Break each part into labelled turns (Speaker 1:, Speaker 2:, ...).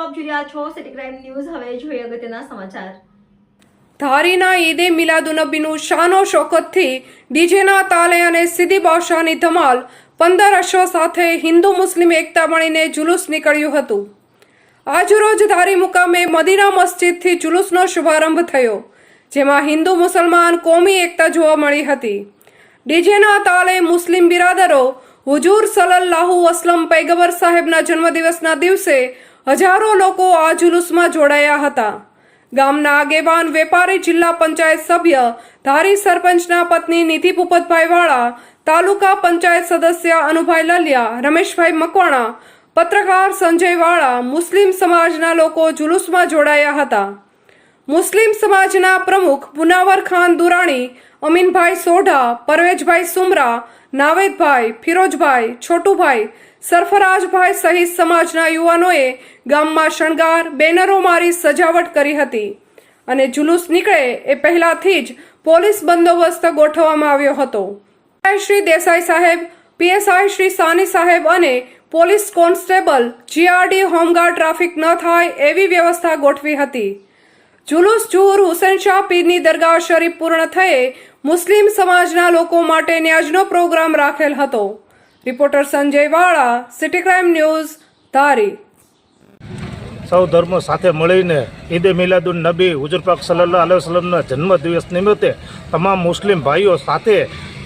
Speaker 1: આપ જોઈ રહ્યા છો સિટી ક્રાઇમ ન્યૂઝ હવે જોઈએ અગત્યના સમાચાર.
Speaker 2: ધારીના ઈદે મિલાદુનબીનું શાનો શોકતથી ડીજેના તાલે અને સીધી બાદશાહની ધમાલ. પંદર અશ્વ સાથે હિન્દુ મુસ્લિમ એકતા મળીને જુલુસ નીકળ્યું હતું. આજરોજ ધારી મુકામે મદીના મસ્જિદથી જુલુસનો શુભારંભ થયો, જેમાં હિન્દુ મુસલમાન કોમી એકતા જોવા મળી હતી. ડીજેના તાલે મુસ્લિમ બિરાદરો હુજુર સલલ્લાહુ અસલમ પૈગબર સાહેબના જન્મદિવસના દિવસે હજારો લોકો આ જુલુસમાં જોડાયા હતા. ગામના આગેવાન, વેપારી, જિલ્લા પંચાયત સભ્ય, ધારી સરપંચના પત્ની નિધિ ભૂપતભાઈ વાળા તાલુકા પંચાયત સદસ્ય અનુભાઈ લલિયા, રમેશભાઈ મકવાણા, પત્રકાર સંજય વાળા મુસ્લિમ સમાજના લોકો જુલુસમાં જોડાયા હતા. મુસ્લિમ સમાજના પ્રમુખ પુનાવર ખાન દુરાણી, અમીનભાઈ સોઢા, પરવેજભાઈ સુમરા, નાવેદભાઈ, ફિરોજભાઈ, છોટુભાઈ, સરફરાજભાઈ સહિત સમાજના યુવાનોએ ગામમાં શણગાર, બેનરો મારી સજાવટ કરી હતી અને જુલુસ નીકળે એ પહેલાથી જ પોલીસ બંદોબસ્ત ગોઠવવામાં આવ્યો હતો. શ્રી દેસાઈ સાહેબ, પીએસઆઈ શ્રી સાની સાહેબ અને police constable, GRD, home guard traffic ન થાય એવી વ્યવસ્થા ગોઠવી હતી. જુલુસ, જુહુર, હુસેન શાહ પીરની દરગાહ શરીફ પૂર્ણ થયે મુસ્લિમ સમાજના લોકો માટે ન્યાજનો પ્રોગ્રામ રાખેલ હતો. રિપોર્ટર સંજય વાળા, સિટી ક્રાઇમ ન્યૂઝ, ધારી.
Speaker 3: સૌ ધર્મો સાથે મળીને ઈદે મિલાદુન નબી, હુજુર પાક સલ્લાહ અલૈહ વસલ્લમના જન્મદિવસ નિમિત્તે તમામ મુસ્લિમ ભાઈઓ સાથે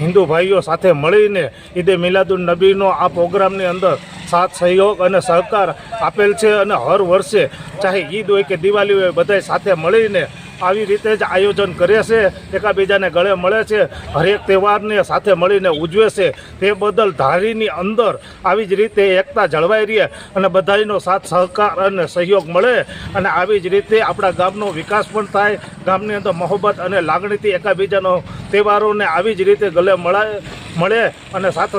Speaker 3: હિન્દુ ભાઈઓ સાથે મળીને ઈદે મિલાદુન નબીનો આ પ્રોગ્રામની અંદર સાથ, સહયોગ અને સહકાર આપેલ છે અને હર વર્ષે ચાહે ઈદ હોય કે દિવાળી હોય, બધાય સાથે મળીને આવી રીતે જ આયોજન કરે છે. એકાબીજાને ગળે મળે છે. હરેક તહેવારને સાથે મળીને ઉજવે છે. તે બદલ ધારીની અંદર આવી જ રીતે એકતા જળવાઈ રહે અને બધાનો સાથ, સહકાર અને સહયોગ મળે અને આવી જ રીતે આપણા ગામનો વિકાસ પણ થાય. ગામની અંદર મોહબ્બત અને લાગણીથી એકાબીજાનો તહેવારોને આવી જ રીતે ગળે મળાય, મળે અને સાથ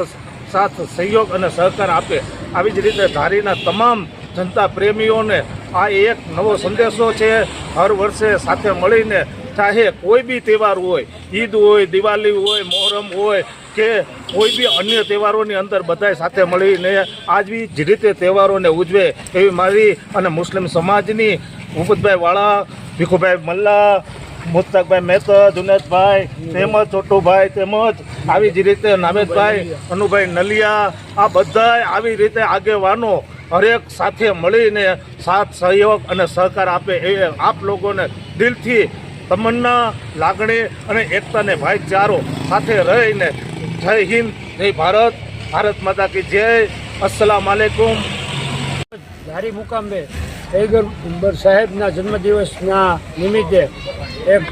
Speaker 3: સાથ, સહયોગ અને સહકાર આપે. આવી જ રીતે ધારીના તમામ જનતા પ્રેમીઓને આ એક નવો સંદેશો છે. હર વર્ષે સાથે મળીને ચાહે કોઈ બી તહેવાર હોય, ઈદ હોય, દિવાળી હોય, મોહરમ હોય કે કોઈ બી અન્ય તહેવારોની અંદર બધાય સાથે મળીને આવી જ રીતે તહેવારોને ઉજવે એવી મારી અને મુસ્લિમ સમાજની ભૂપતભાઈ વાળા, ભીખુભાઈ મલ્લા, મુસ્તકભાઈ મહેતા, જુનેદભાઈ તેમજ છોટુભાઈ તેમજ આવી જ રીતે નામેદભાઈ, અનુભાઈ નલિયા, આ બધાય આવી રીતે આગેવાનો હરેક સાથે મળીને સાથ, સહયોગ અને સહકાર આપે એ આપ લોકોને દિલથી તમન્ના, લાગણી અને એકતાને ભાઈચારો સાથે રહીને જય હિન્દ, જય ભારત ભારત માતા કી જય. અસલામ આલેકુમ.
Speaker 4: ધારી મુકામે પૈગંબર સાહેબના જન્મદિવસના નિમિત્તે એક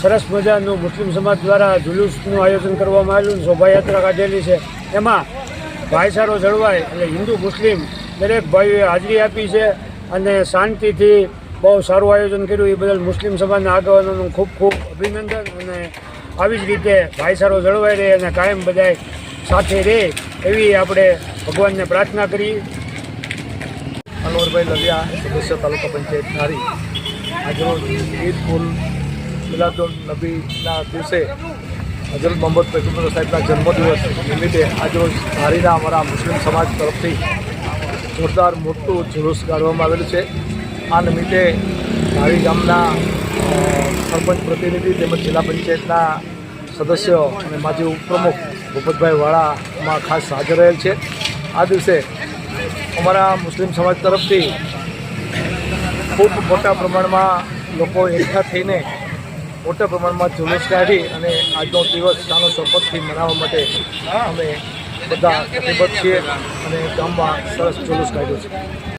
Speaker 4: સરસ મજાનું મુસ્લિમ સમાજ દ્વારા જુલુસનું આયોજન કરવામાં આવેલું શોભાયાત્રા કાઢેલી છે. એમાં ભાઈચારો જળવાય એટલે હિન્દુ મુસ્લિમ દરેક ભાઈઓએ હાજરી આપી છે અને શાંતિથી બહુ સારું આયોજન કર્યું. એ બદલ મુસ્લિમ સમાજના આગેવાનોનું ખૂબ ખૂબ અભિનંદન અને આવી જ રીતે ભાઈચારો જળવાઈ રહે અને કાયમ બધાય સાથે રહે એવી આપણે ભગવાનને પ્રાર્થના કરીએ
Speaker 3: અનવરભાઈ લવિયા સદસ્ય તાલુકા પંચાયત ધારી આજરોજ ઈદ ઉલ મિલાદુલ નબીના દિવસે હજરત મોહમ્મદ પૈગંબર સાહેબના જન્મદિવસ નિમિત્તે આજરોજ ધારીના અમારા મુસ્લિમ સમાજ તરફથી જોરદાર મોટું જુલુસ કાઢવામાં આવેલું છે. આ નિમિત્તે ધારી ગામના સરપંચ પ્રતિનિધિ તેમજ જિલ્લા પંચાયતના સદસ્યો અને માજી ઉપપ્રમુખ ભૂપતભાઈ વાળામાં ખાસ હાજર રહેલ છે. આ દિવસે અમારા મુસ્લિમ સમાજ તરફથી ખૂબ મોટા પ્રમાણમાં લોકો એકઠા થઈને મોટા પ્રમાણમાં જુલુસ કાઢી અને આજનો દિવસ સાનો શપથથી મનાવવા માટે અમે બધા પ્રતિબદ્ધ છીએ અને ગામમાં સરસ જુલુસ કાઢ્યો છે.